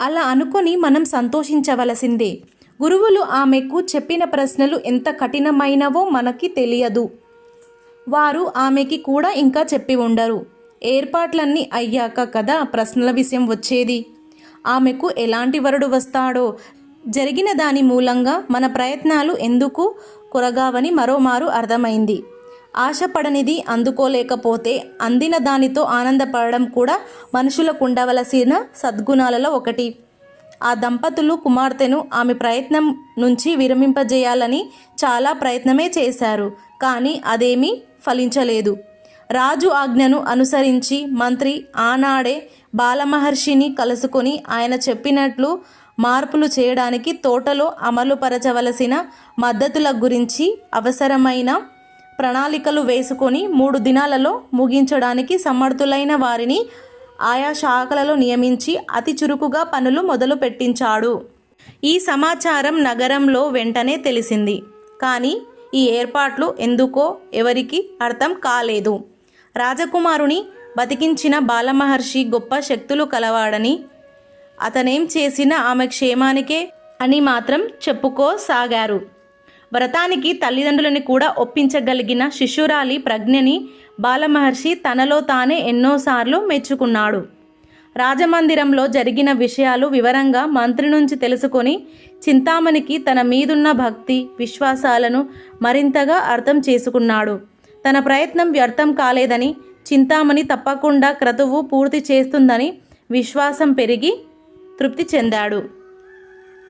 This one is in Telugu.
అలా అనుకొని మనం సంతోషించవలసిందే. గురువులు ఆమెకు చెప్పిన ప్రశ్నలు ఎంత కఠినమైనవో మనకి తెలియదు. వారు ఆమెకి కూడా ఇంకా చెప్పి ఉండరు. ఏర్పాట్లన్నీ అయ్యాక కదా ప్రశ్నల విషయం వచ్చేది? ఆమెకు ఎలాంటి వరుడు వస్తాడో? జరిగిన దాని మూలంగా మన ప్రయత్నాలు ఎందుకు? కొరగావని మరోమారు అర్థమైంది. ఆశపడనిది అందుకోలేకపోతే అందిన దానితో ఆనందపడడం కూడా మనుషులకు ఉండవలసిన సద్గుణాలలో ఒకటి. ఆ దంపతులు కుమార్తెను ఆమె ప్రయత్నం నుంచి విరమింపజేయాలని చాలా ప్రయత్నమే చేశారు కానీ అదేమీ ఫలించలేదు. రాజు ఆజ్ఞను అనుసరించి మంత్రి ఆనాడే బాలమహర్షిని కలుసుకొని ఆయన చెప్పినట్లు మార్పులు చేయడానికి తోటలో అమలుపరచవలసిన మద్దతుల గురించి అవసరమైన ప్రణాళికలు వేసుకొని మూడు దినాలలో ముగించడానికి సమర్థులైన వారిని ఆయా శాఖలలో నియమించి అతి చురుకుగా పనులు మొదలు పెట్టించాడు ఈ సమాచారం నగరంలో వెంటనే తెలిసింది. కానీ ఈ ఏర్పాట్లు ఎందుకో ఎవరికి అర్థం కాలేదు. రాజకుమారుని బతికించిన బాలమహర్షి గొప్ప శక్తులు కలవాడని అతనేం చేసినా ఆమె క్షేమానికే అని మాత్రం చెప్పుకోసాగారు. వ్రతానికి తల్లిదండ్రులని కూడా ఒప్పించగలిగిన శిశురాలి ప్రజ్ఞని బాలమహర్షి తనలో తానే ఎన్నోసార్లు మెచ్చుకున్నాడు. రాజమందిరంలో జరిగిన విషయాలు వివరంగా మంత్రి నుంచి తెలుసుకొని చింతామణికి తన మీదున్న భక్తి విశ్వాసాలను మరింతగా అర్థం చేసుకున్నాడు. తన ప్రయత్నం వ్యర్థం కాలేదని చింతామణి తప్పకుండా క్రతువు పూర్తి చేస్తుందని విశ్వాసం పెరిగి తృప్తి చెందాడు.